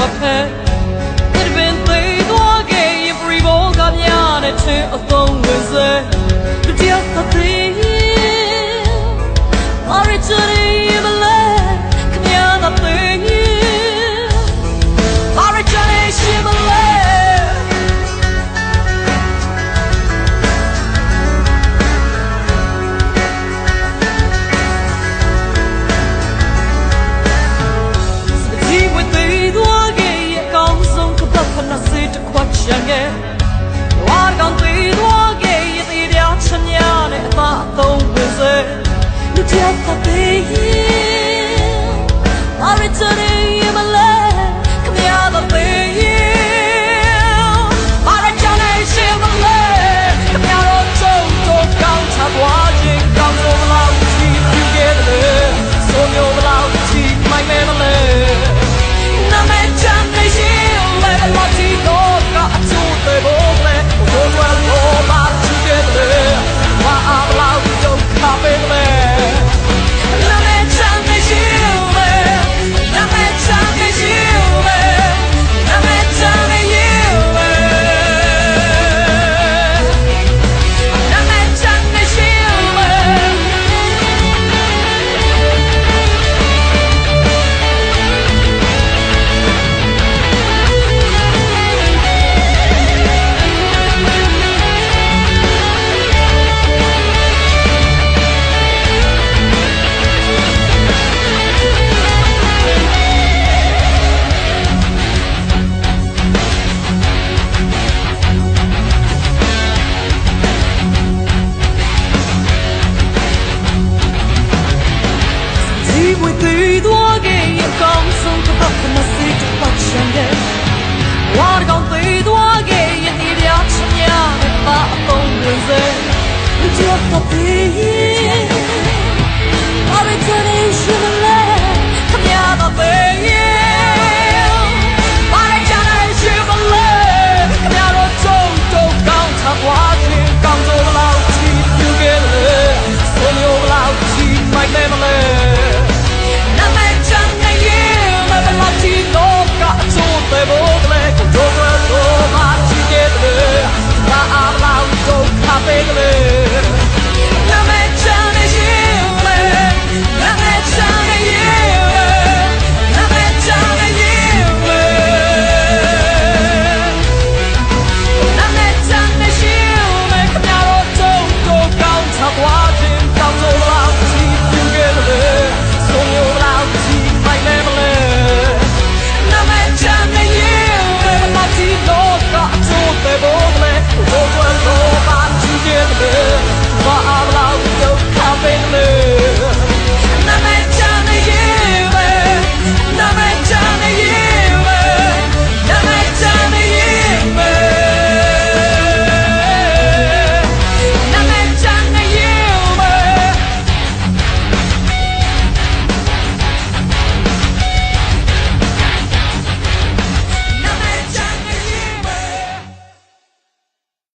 voix peine ရဲ့ဝါကောင်သေးသွားခဲ့ရသေးတယ်ချမ်းများနဲ့အသာအသုံးဝင်စေလူတစ်ယောက်သာသေးရင် I return surrender